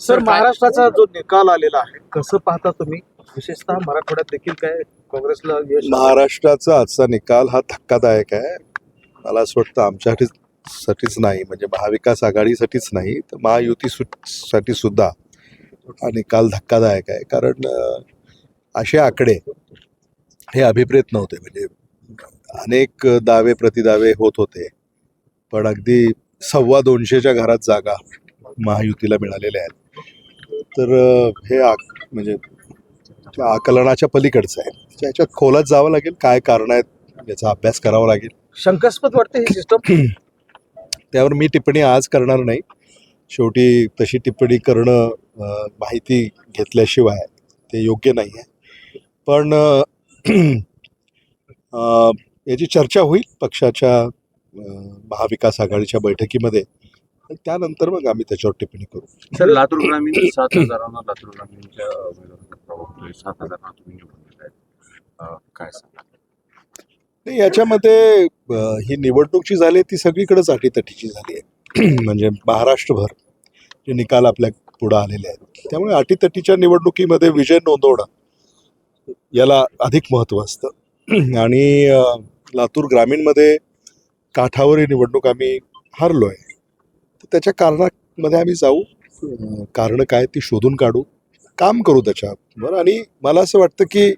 Sir महाराष्ट्राचा जो निकाल आलेला आहे कसं पाहता तुम्ही? विशेषतः मराठवाड्यात देखील काय काँग्रेसला यश महाराष्ट्राचा आजचा निकाल हा धक्कादायक आहे. मला असं वाटतं आमच्यासाठी साठीच नाही म्हणजे महाविकास आघाडीसाठीच नाही तर महायुती सु साठी सुद्धा हा निकाल धक्कादायक आहे. कारण असे आकडे हे अभिप्रेत नव्हते. म्हणजे अनेक दावे प्रतिदावे होत होते. पण अगदी सव्वा दोनशेच्या घरात जागा महायुतीला मिळालेल्या आहेत. तर हे आक म्हणजे त्या आकलनाच्या पलीकडचं आहे. त्याच्यात खोलात जावं लागेल काय कारण आहेत याचा अभ्यास करावा लागेल. शंकास्पद वाटते ही सिस्टम त्यावर मी टिप्पणी आज करणार नाही. शेवटी तशी टिप्पणी करणं माहिती घेतल्याशिवाय ते योग्य नाही आहे पण याची चर्चा होईल पक्षाच्या महाविकास आघाडीच्या बैठकीमध्ये. त्यानंतर मग आम्ही त्याच्यावर टिप्पणी करू. सर लातूर ग्रामीण सात हजारांना लातूर ग्रामीणच्या उमेदवारांना प्रभाव सात हजारांना तुम्ही निवडून दिलाय अं, काय सांगा नाही याच्यामध्ये ही निवडणूक जी झाली ती सगळीकडेच अटीतटीची झाली आहे. म्हणजे महाराष्ट्रभर जे निकाल आपल्या पुढे आलेले आहेत. त्यामुळे अटीतटीच्या निवडणुकीमध्ये विजय नोंदवणं याला अधिक महत्त्व असतं. आणि लातूर ग्रामीणमध्ये काठावरील निवडणूक आम्ही हारलो आहे तर त्याच्या कारणामध्ये आम्ही जाऊ. कारणं काय ती शोधून काढू. काम करू त्याच्यावर. आणि मला असं वाटतं की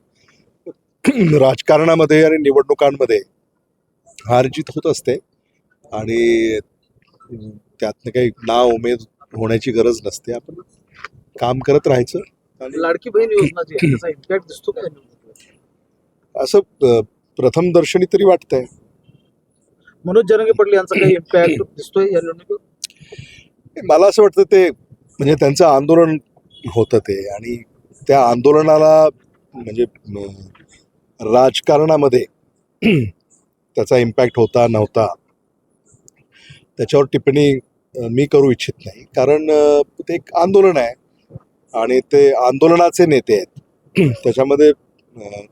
राजकारणामध्ये आणि निवडणुकांमध्ये हार जीत होत असते. आणि त्यातनं काही नाव उमेद होण्याची गरज नसते. आपण काम करत राहायचं. आणि लाडकी बहीण योजना? असं अ, प्रथम दर्शनी तरी वाटतंय. मनोज जरंगे पाटील यांचा काही इम्पॅक्ट दिसतोय या निवडणुकीवर मला असं वाटतं ते म्हणजे त्यांचं आंदोलन होतं ते. आणि त्या आंदोलनाला म्हणजे राजकारणामध्ये त्याचा इम्पॅक्ट होता नव्हता. त्याच्यावर टिप्पणी मी करू इच्छित नाही. कारण ते एक आंदोलन आहे. आणि ते आंदोलनाचे नेते आहेत. त्याच्यामध्ये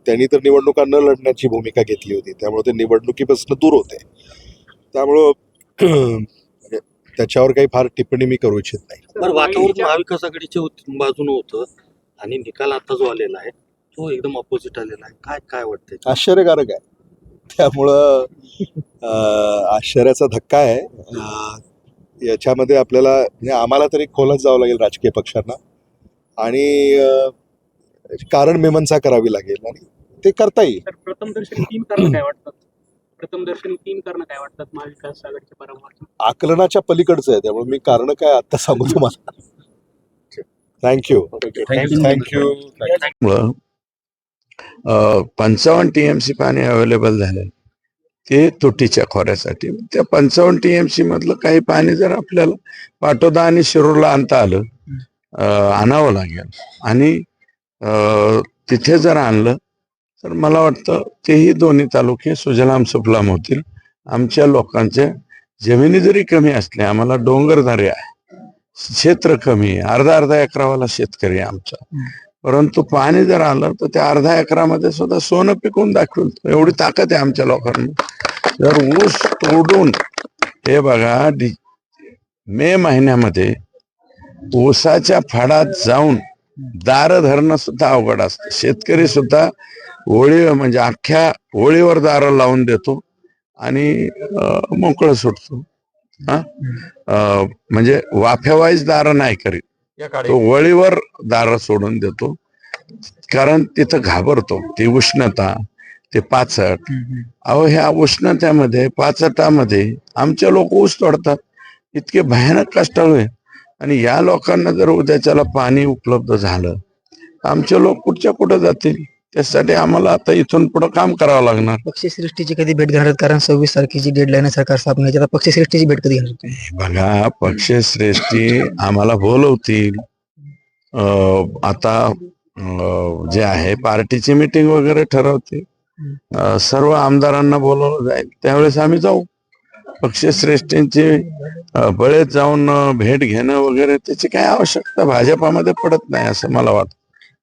त्यांनी तर निवडणुका न लढण्याची भूमिका घेतली होती. त्यामुळे ते निवडणुकीपासून दूर होते. त्यामुळं त्याच्यावर काही फार टिप्पणी मी करू इच्छित नाही. वातावरण महाविकास आघाडीच्या बाजूनं होतं आणि निकाल आता जो आलेला आहे तो एकदम ऑपोजिट आलेला आहे. काय काय वाटतंय? आश्चर्यकारक आहे. त्यामुळं आश्चर्याचा धक्का आहे. याच्यामध्ये आपल्याला म्हणजे आम्हाला तरी खोलात जावं लागेल राजकीय पक्षांना. आणि कारण मीमांसा करावी लागेल आणि ते करता येईल. तर प्रथम दर्शनी तीन कारण काय वाटतात प्रथम दर्शनी तीन कारण काय वाटतात महाविकास आघाडीच्या पराभवाची? आकलनाच्या पलीकडचं आहे त्यामुळे मी कारण काय आत्ता सांगू तुम्हाला? थँक्यू थँक्यू मुळं पंचावन्न टी एम सी पाणी अवेलेबल झालं ते तुटीच्या खोऱ्यासाठी. त्या पंचावन्न टी एम सी मधलं काही पाणी जर आपल्याला पाटोदा आणि शिरूरला आणता आलं अं, आणावं लागेल. आणि अं, तिथे जर आणलं तर मला वाटतं तेही दोन्ही तालुके सुजलाम सुफलाम होतील. आमच्या लोकांच्या जमिनी जरी कमी असल्या आम्हाला डोंगरदारी आहे. क्षेत्र कमी आहे. अर्धा अर्धा एकरावाला शेतकरी आहे आमचा. परंतु पाणी जर आलं तर त्या अर्धा एकरामध्ये सुद्धा सोनं पिकवून दाखवून एवढी ताकद आहे आमच्या लोकांना. जर ऊस तोडून हे बघा मे महिन्यामध्ये ऊसाच्या फाडात जाऊन दार धरणं सुद्धा अवघड असतं. शेतकरी सुद्धा होळी म्हणजे अख्ख्या होळीवर दारं लावून देतो आणि मोकळं सुटतो. हा? म्हणजे वाफ्यावाईज दारं नाही करीत. तो वळीवर दार सोडून देतो. कारण तिथं घाबरतो. ती उष्णता ते पाचट. अहो ह्या उष्णतेमध्ये पाचटामध्ये आमचे लोक ऊस तोडतात. इतके भयानक कष्टाळू आहे आणि या लोकांना जर उद्याच्याला पाणी उपलब्ध झालं आमचे लोक कुठच्या कुठं जातील? त्यासाठी आम्हाला आता इथून पुढे काम करावं लागणार. पक्षसृष्टीची कधी भेट घेणार? कारण सव्वीस तारखेची डेडलाईन आहे सरकार स्थापनेची आता पक्षसृष्टीची भेट कधी घेणार? बघा पक्षश्रेष्ठी आम्हाला बोलवतील. आता जे आहे पार्टीची मिटिंग वगैरे ठरवते सर्व आमदारांना बोलवलं जाईल. त्यावेळेस आम्ही जाऊ. पक्षश्रेष्ठींची अं, बळेत जाऊन भेट घेणं वगैरे त्याची काय आवश्यकता भाजपामध्ये पडत नाही असं मला वाटतं.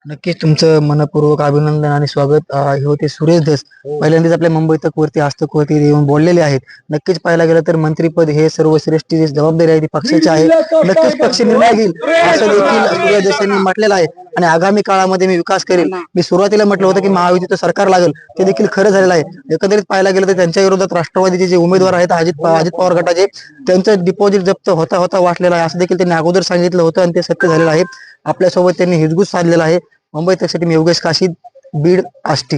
नक्कीच तुमचं मनपूर्वक अभिनंदन आणि स्वागत हे होते सुरेश धस. पहिल्यांदाच आपल्या मुंबई तक वरती हस्तक वरती येऊन बोललेले आहेत. नक्कीच पाहायला गेलं तर मंत्रीपद हे सर्वश्रेष्ठ जी जबाबदारी आहे ती पक्षाची आहे. नक्कीच पक्ष निर्णय घेईल असं देखील सुरेश धस यांनी म्हटलेलं आहे. आणि आगामी काळामध्ये मी विकास करेल. मी सुरुवातीला म्हटलं होतं की महायुतीचं सरकार लागेल. ते देखील खरं झालेलं आहे. एकंदरीत पाहायला गेलं तर त्यांच्या विरोधात राष्ट्रवादीचे जे उमेदवार आहेत अजित अजित पवार गटाचे त्यांचं डिपॉझिट जप्त होता होता वाटलेलं आहे. असं देखील त्यांनी अगोदर सांगितलं होतं आणि ते सत्य झालेलं आहे. आपल्यासोबत त्यांनी हिजगूज साधलेला आहे. मुंबई त्यासाठी मी योगेश काशीद बीड आष्टी.